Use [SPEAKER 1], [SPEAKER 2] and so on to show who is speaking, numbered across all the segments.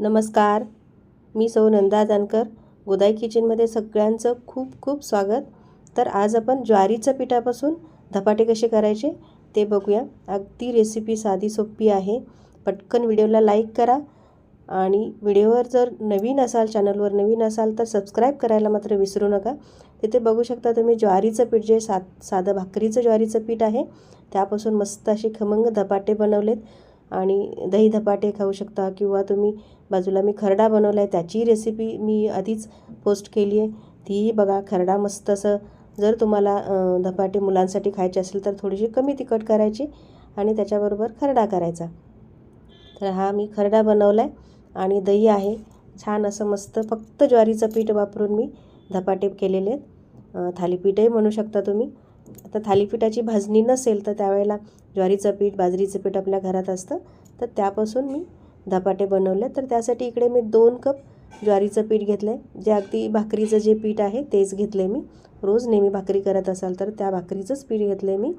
[SPEAKER 1] नमस्कार. मी सौ नंदा जानकर गोदाई किचनमध्ये सगळ्यांचं खूप खूप स्वागत. तर आज आपण ज्वारीच्या पिठापासून धपाटे कसे करायचे ते बघूया. अगदी रेसिपी साधी सोपी आहे. पटकन व्हिडिओला लाईक करा. आणि व्हिडिओवर जर नवीन असाल चॅनलवर नवीन असाल तर सबस्क्राईब करायला मात्र विसरू नका. तिथे बघू शकता तुम्ही ज्वारीचं पीठ जे सा साधं भाकरीचं ज्वारीचं पीठ आहे त्यापासून मस्त असे खमंग धपाटे बनवलेत. आणि दही धपाटे खाऊ शकता किंवा तुम्ही बाजूला मी खरडा बनवला आहे त्याची रेसिपी मी आधीच पोस्ट केली आहे. तीही बघा खरडा मस्त असं जर तुम्हाला धपाटे मुलांसाठी खायचे असेल तर थोडीशी कमी तिखट करायची आणि त्याच्याबरोबर खरडा करायचा. तर हा मी खरडा बनवला आहे आणि दही आहे. छान असं मस्त फक्त ज्वारीचं पीठ वापरून मी धपाटे केलेले आहेत. थालीपीठही म्हणू शकता तुम्ही. आता थालीपीठाची भाजणी नसेल तर त्यावेळेला ज्वारीचं पीठ बाजरीचं पीठ आपल्या घरात असतं तर त्यापासून मी धपाटे बनवले. तर त्यासाठी इकडे मी दोन कप ज्वारीचं पीठ घेतलं आहे जे अगदी भाकरीचं जे पीठ आहे तेच घेतलं आहे मी. रोज नेहमी भाकरी करत असाल तर त्या भाकरीचंच पीठ घेतलं आहे मी.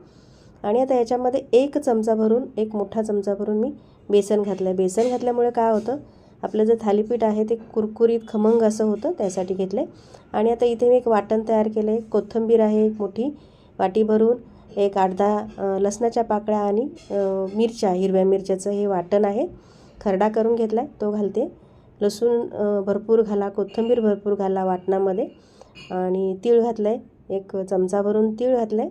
[SPEAKER 1] आणि आता याच्यामध्ये एक चमचा भरून एक मोठा चमचा भरून मी बेसन घातलं आहे बेसन घातल्यामुळे काय होतं आपलं जे थालीपीठ आहे ते कुरकुरीत खमंग असं होतं त्यासाठी घेतलं आहे आणि आता इथे मी एक वाटण तयार केलं आहे कोथिंबीर आहे एक मोठी वाटी भरून एक आठ दहा लसणाच्या पाकळ्या आणि मिरच्या हिरव्या मिरच्याचं हे वाटण आहे. खरडा करून घेतला आहे तो घालते. लसूण भरपूर घाला कोथिंबीर भरपूर घाला वाटणामध्ये. आणि तीळ घातलं आहे एक चमचा भरून तीळ घातलं आहे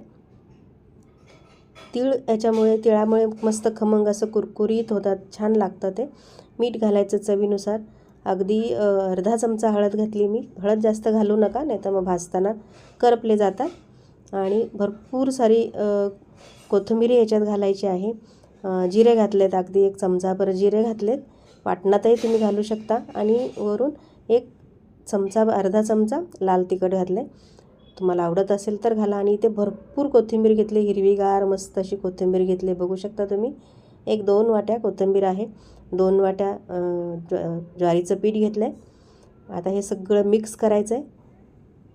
[SPEAKER 1] तीळ याच्यामुळे तिळामुळे मस्त खमंग असं कुरकुरीत होतात छान लागतं ते. मीठ घालायचं चवीनुसार. अगदी अर्धा चमचा हळद घातली मी. हळद जास्त घालू नका नाही तर मग भाजताना करपले जातात. आणि भरपूर सारी कोथिंबीर याच्यात घालायची आहे. जिरे घातलेत अगदी एक चमचाभर जिरे घातलेत. वाटणातही तुम्ही घालू शकता. आणि वरून एक चमचा अर्धा चमचा लाल तिखट घातलं तुम्हाला आवडत असेल तर घाला. आणि इथे भरपूर कोथिंबीर घेतली. हिरवीगार मस्त अशी कोथिंबीर घेतली. बघू शकता तुम्ही. एक दोन वाट्या कोथिंबीर आहे. दोन वाट्या ज्वारीचं पीठ घेतलं आहे आता हे सगळं मिक्स करायचं आहे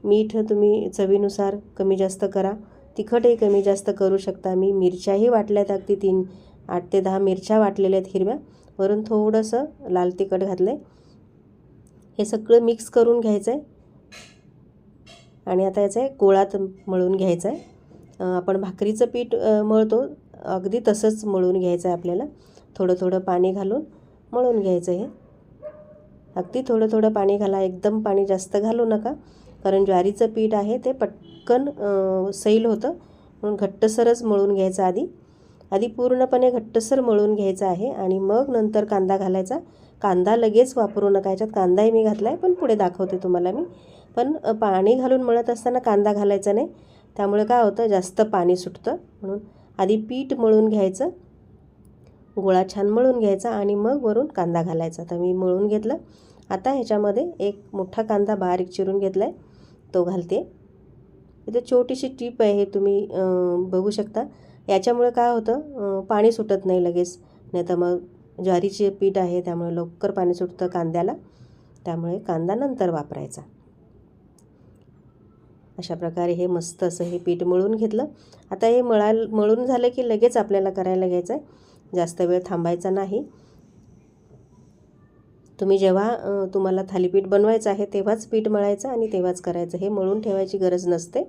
[SPEAKER 1] मीठ तुम्ही चवीनुसार कमी जास्त करा. तिखटही कमी जास्त करू शकता. मी मिरच्याही वाटल्यात अगदी तीन आठ ते दहा मिरच्या वाटलेल्या आहेत हिरव्या. वरून थोडंसं लाल तिखट घातलं आहे हे सगळं मिक्स करून घ्यायचं आहे आणि आता याचं आहे गोळात मळून घ्यायचं आहे आपण भाकरीचं पीठ मळतो. अगदी तसंच मळून घ्यायचं आहे आपल्याला. थोडं थोडं पाणी घालून मळून घ्यायचं हे. अगदी थोडं थोडं पाणी घाला. एकदम पाणी जास्त घालू नका. कारण ज्वारीचं पीठ आहे ते पटकन सैल होतं. म्हणून घट्टसरच मळून घ्यायचं आधी. आधी पूर्णपणे घट्टसर मळून घ्यायचं आहे आणि मग नंतर कांदा घालायचा. कांदा लगेच वापरू नका. याच्यात कांदाही मी घातला आहे पण पुढे दाखवते तुम्हाला मी. पण पाणी घालून मळत असताना कांदा घालायचा नाही. त्यामुळे काय होतं जास्त पाणी सुटतं. म्हणून आधी पीठ मळून घ्यायचं. गोळा छान मळून घ्यायचा आणि मग वरून कांदा घालायचा. तर मी मळून घेतलं. आता ह्याच्यामध्ये एक मोठा कांदा बारीक चिरून घेतला आहे तो घालते. इथे छोटीशी टीप आहे हे तुम्ही बघू शकता. याच्यामुळे काय होतं पाणी सुटत नाही लगेच. नाही तर मग ज्वारीचे पीठ आहे त्यामुळे लवकर पाणी सुटतं कांद्याला. त्यामुळे कांदा नंतर वापरायचा. अशा प्रकारे हे मस्त असं हे पीठ मळून घेतलं. आता हे मळाल मळून झालं की लगेच आपल्याला करायला घ्यायचं आहे जास्त वेळ थांबायचा नाही. तुम्ही जेव्हा तुम्हाला थालीपीठ बनवायचं आहे तेव्हाच पीठ मळायचं आणि तेव्हाच करायचं. हे मळून ठेवायची गरज नसते.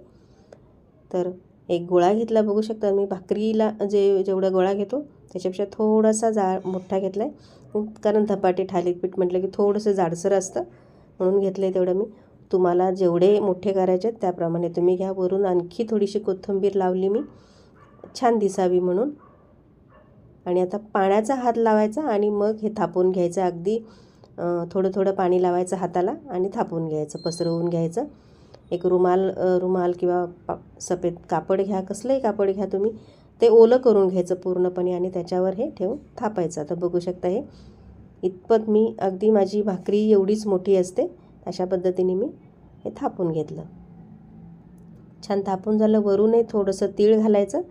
[SPEAKER 1] तर एक गोळा घेतला बघू शकता मी भाकरीला जे जेवढा गोळा घेतो त्याच्यापेक्षा थोडासा जा मोठा घेतला आहे कारण धपाटे थालीपीठ म्हटलं की थोडंसं जाडसर असतं म्हणून घेतलं आहे तेवढं मी. तुम्हाला जेवढे मोठे करायचे आहेत त्याप्रमाणे तुम्ही घ्या. वरून आणखी थोडीशी कोथिंबीर लावली मी. छान दिसावी म्हणून. आणि आता पाण्याचा हात लावायचा आणि मग हे थापून घ्यायचं. अगदी थोडं थोडं पाणी लावायचं हाताला आणि थापून घ्यायचं पसरवून घ्यायचं. एक रुमाल रुमाल किंवा पा सफेद कापड घ्या कसलंही कापड घ्या तुम्ही ते ओलं करून घ्यायचं पूर्णपणे आणि त्याच्यावर हे ठेवून थापायचं. आता बघू शकता हे. इतपत मी अगदी माझी भाकरी एवढीच मोठी असते अशा पद्धतीने मी हे थापून घेतलं. छान थापून झालं वरूनही थोडंसं तीळ घालायचं.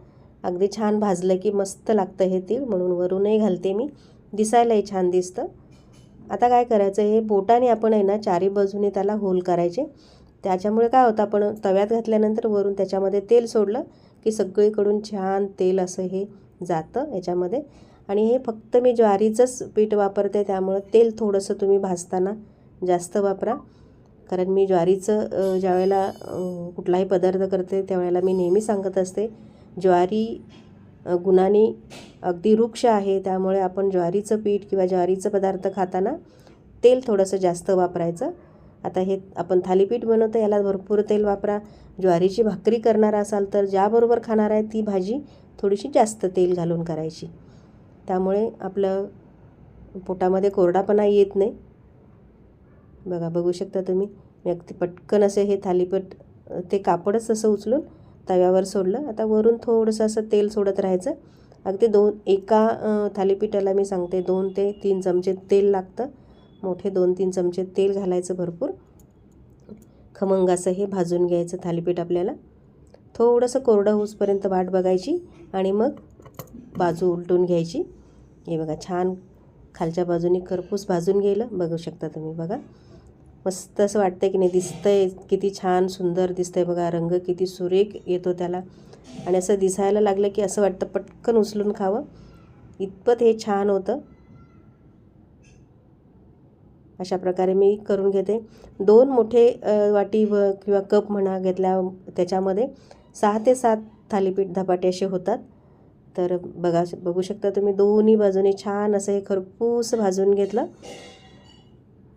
[SPEAKER 1] अगदी छान भाजलं की मस्त लागतं हे तीळ म्हणून वरूनही घालते मी. दिसायलाही छान दिसतं. आता काय करायचं हे बोटाने आपण आहे ना चारी बाजूने त्याला होल करायचे. त्याच्यामुळे काय होतं आपण तव्यात घातल्यानंतर वरून त्याच्यामध्ये तेल सोडलं की सगळीकडून छान तेल असं हे जातं याच्यामध्ये. आणि हे फक्त मी ज्वारीचंच पीठ वापरते त्यामुळं तेल थोडंसं तुम्ही भाजताना जास्त वापरा. कारण मी ज्वारीचं ज्यावेळेला कुठलाही पदार्थ करते त्यावेळेला मी नेहमी सांगत असते ज्वारी गुणाने अगदी वृक्ष आहे त्यामुळे आपण ज्वारीचं पीठ किंवा ज्वारीचं पदार्थ खाताना तेल थोडंसं जास्त वापरायचं. आता हे आपण थालीपीठ बनवतो याला भरपूर तेल वापरा. ज्वारीची भाकरी करणार असाल तर ज्याबरोबर खाणार आहे ती भाजी थोडीशी जास्त तेल घालून करायची. त्यामुळे आपलं पोटामध्ये कोरडापणा येत नाही. बघा बघू शकता तुम्ही. मी अगदी पटकन असे हे थालीपीठ ते कापडच असं उचलून तव्यावर सोडलं. आता वरून थोडंसं असं तेल सोडत राहायचं. अगदी दोन एका थालीपीठाला मी सांगते दोन ते तीन चमचे तेल लागतं. मोठे दोन तीन चमचे तेल घालायचं भरपूर. खमंग असं हे भाजून घ्यायचं थालीपीठ आपल्याला. थोडंसं कोरडं होऊसपर्यंत वाट बघायची आणि मग बाजू उलटून घ्यायची. हे बघा छान खालच्या बाजूने खरपूस भाजून गेलं बघू शकता तुम्ही बघा. मस्त असं वाटतं की नाही दिसतंय किती छान सुंदर दिसतंय बघा रंग किती सुरेख येतो त्याला. आणि असं दिसायला लागलं की असं वाटतं पटकन उचलून खावं. इतपत हे छान होतं. अशा प्रकारे मी करून घेते. दोन मोठे वाटी व किंवा कप म्हणा घेतल्या त्याच्यामध्ये सहा ते सात थालीपीठ धपाटे असे होतात. तर बघा बघू शकता तुम्ही दोन्ही बाजूने छान असं हे खरपूस भाजून घेतलं.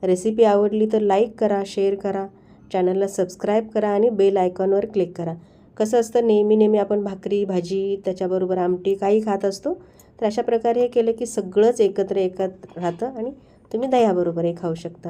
[SPEAKER 1] रेसिपी आवडली तर लाईक करा शेअर करा चॅनलला सबस्क्राईब करा आणि बेल आयकॉनवर क्लिक करा. कसं असतं नेहमी नेहमी आपण भाकरी भाजी त्याच्याबरोबर आमटी काही खात असतो तर अशा प्रकारे हे केलं की सगळंच एकत्र एकत्र राहतं आणि तुम्ही दह्याबरोबरही खाऊ शकता.